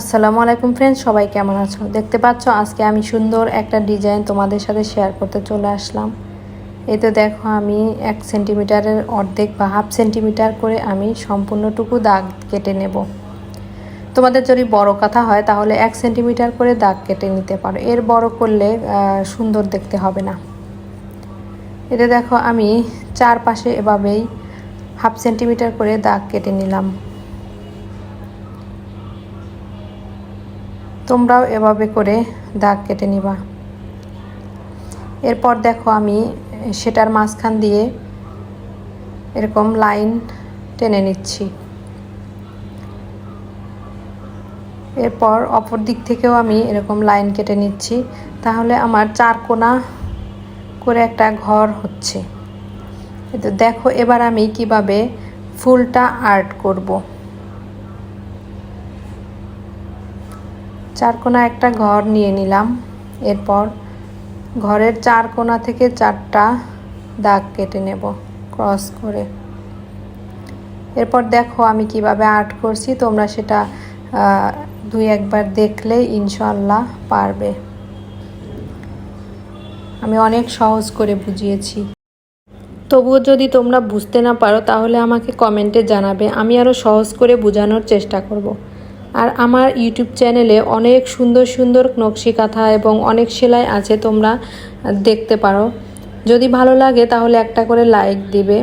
আসসালামু আলাইকুম ফ্রেন্ডস সবাই কেমন আছো? দেখতে পাচ্ছ, আজকে আমি সুন্দর একটা ডিজাইন তোমাদের সাথে শেয়ার করতে চলে আসলাম। এই তো দেখো, আমি এক সেন্টিমিটারের অর্ধেক বা হাফ সেন্টিমিটার করে আমি সম্পূর্ণটুকু দাগ কেটে নেব। তোমাদের যদি বড় কথা হয়, তাহলে এক সেন্টিমিটার করে দাগ কেটে নিতে পারো। এর বড় করলে সুন্দর দেখতে হবে না। এতে দেখো, আমি চারপাশে এভাবেই হাফ সেন্টিমিটার করে দাগ কেটে নিলাম। তোমরাও এভাবে করে দাগ কেটে নিবা। এরপর দেখো আমি সেটার মাঝখান দিয়ে এরকম লাইন টেনে নিচ্ছি। এরপর অপর দিক থেকেও আমি এরকম লাইন কেটে নিচ্ছি। তাহলে আমার চার কোনা করে একটা ঘর হচ্ছে। তো দেখো এবার আমি কীভাবে ফুলটা আর্ট করব। চার কোনা একটা ঘর নিয়ে নিলাম। এরপর ঘরের চার কোনা থেকে চারটা দাগ কেটে নেব ক্রস করে। এরপর দেখো আমি কীভাবে আর্ট করছি, তোমরা সেটা দুই একবার দেখলে ইনশাল্লাহ পারবে। আমি অনেক সহজ করে বুঝিয়েছি। তবুও যদি তোমরা বুঝতে না পারো তাহলে আমাকে কমেন্টে জানাবে, আমি আরও সহজ করে বোঝানোর চেষ্টা করব। আর আমার ইউটিউব চ্যানেলে অনেক সুন্দর সুন্দর নকশি কাঁথা এবং অনেক সেলাই আছে, তোমরা দেখতে পারো। যদি ভালো লাগে তাহলে একটা করে লাইক দিবে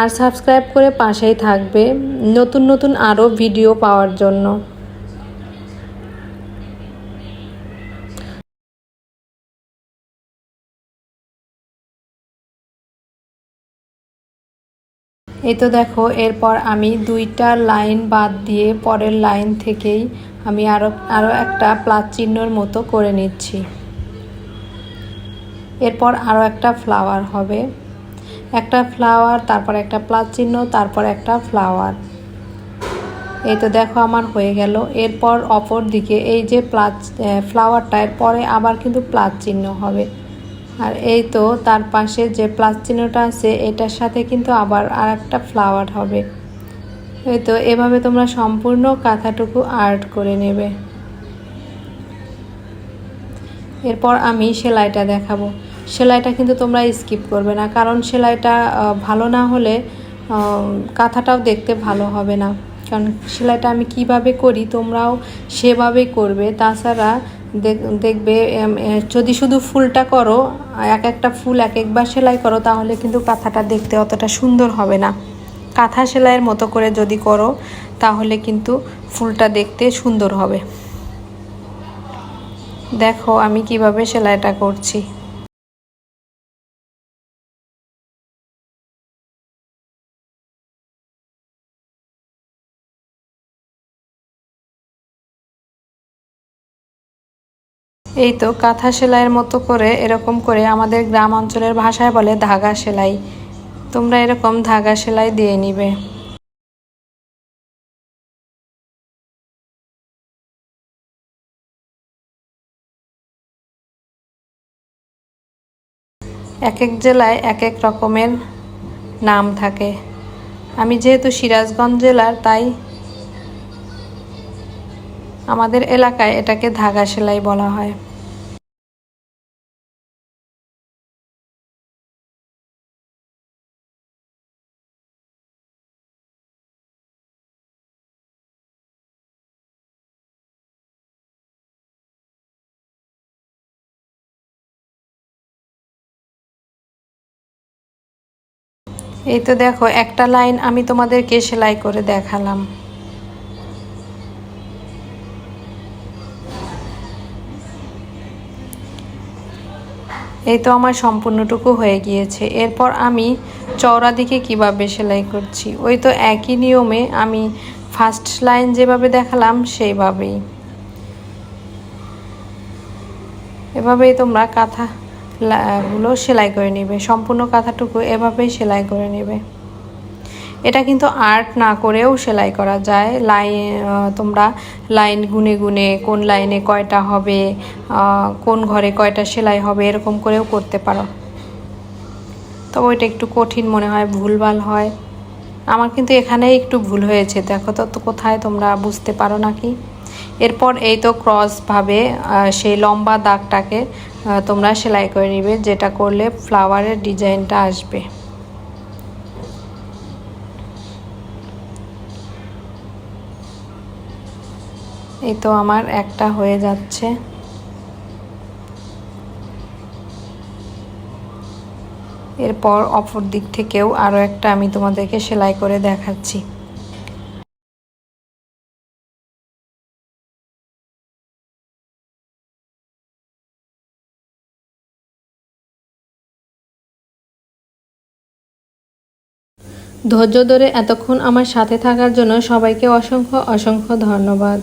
আর সাবস্ক্রাইব করে পাশেই থাকবে। নতুন নতুন আরও ভিডিও পাওয়ার জন্য। এই তো দেখো, এরপর আমি দুইটা লাইন বাদ দিয়ে পরের লাইন থেকেই আমি আরও আরও একটা প্লাস চিহ্নর মতো করে নিচ্ছি। এরপর আরও একটা ফ্লাওয়ার হবে। একটা ফ্লাওয়ার তারপর একটা প্লাস চিহ্ন, তারপর একটা ফ্লাওয়ার এই তো দেখো আমার হয়ে গেল। এরপর অপর দিকে এই যে প্লাস ফ্লাওয়ারটা এর পরে আবার কিন্তু প্লাস চিহ্ন হবে। আর এই তো তার পাশে যে প্লাস চিহ্নটা আছে, এটার সাথে কিন্তু আবার আর একটা ফ্লাওয়ার হবে। এই তো, এভাবে তোমরা সম্পূর্ণ কাঁথাটুকু আর্ট করে নেবে। এরপর আমি সেলাইটা দেখাবো। সেলাইটা কিন্তু তোমরা স্কিপ করবে না, কারণ সেলাইটা ভালো না হলে কাঁথাটাও দেখতে ভালো হবে না। কারণ সেলাইটা আমি কীভাবে করি, তোমরাও সেভাবে করবে। তাছাড়া দেখ- দেখবে যদি শুধু ফুলটা করো, এক একটা ফুল এক একবার সেলাই করো, তাহলে কিন্তু কাঁথাটা দেখতে অতটা সুন্দর হবে না। কাঁথা সেলাইয়ের মতো করে যদি করো, তাহলে কিন্তু ফুলটা দেখতে সুন্দর হবে। দেখো আমি কীভাবে সেলাইটা করছি। এই তো কাঁথা সেলাইয়ের মতো করে এরকম করে আমাদের গ্রাম অঞ্চলের ভাষায় বলে ধাগা সেলাই। তোমরা এরকম ধাগা সেলাই দিয়ে নিবে। এক এক জেলায় এক এক রকমের নাম থাকে। আমি যেহেতু সিরাজগঞ্জ জেলার, তাই আমাদের এলাকায় এটাকে ধাগা সেলাই বলা হয়। এই তো দেখো, একটা লাইন আমি তোমাদেরকে সেলাই করে দেখালাম। এই তো আমার সম্পূর্ণটুকু হয়ে গিয়েছে। এরপর আমি চওড়া দিকে কীভাবে সেলাই করছি? ওই তো একই নিয়মে আমি ফার্স্ট লাইন যেভাবে দেখালাম, সেইভাবেই। এভাবেই তোমরা কাঁথাগুলো সেলাই করে নেবে। সম্পূর্ণ কাঁথাটুকু এভাবেই সেলাই করে নেবে। এটা কিন্তু আর্ট না করেও সেলাই করা যায়। লাইন তোমরা লাইন গুনে গুনে কোন লাইনে কয়টা হবে কোন ঘরে কয়টা সেলাই হবে, এরকম করেও করতে পারো। তবে ওইটা একটু কঠিন মনে হয়, ভুলভাল হয়। আমার কিন্তু এখানে একটু ভুল হয়েছে। দেখো তো তো কোথায় তোমরা বুঝতে পারো নাকি? এরপর এই তো ক্রসভাবে সেই লম্বা দাগটাকে তোমরা সেলাই করে নিবে, যেটা করলে ফ্লাওয়ারের ডিজাইনটা আসবে। এই তো আমার একটা হয়ে যাচ্ছে। এরপর অপর দিক থেকেও আরও একটা আমি তোমাদেরকে সেলাই করে দেখাচ্ছি। ধৈর্য ধরে এতক্ষণ আমার সাথে থাকার জন্য সবাইকে অসংখ্য অসংখ্য ধন্যবাদ।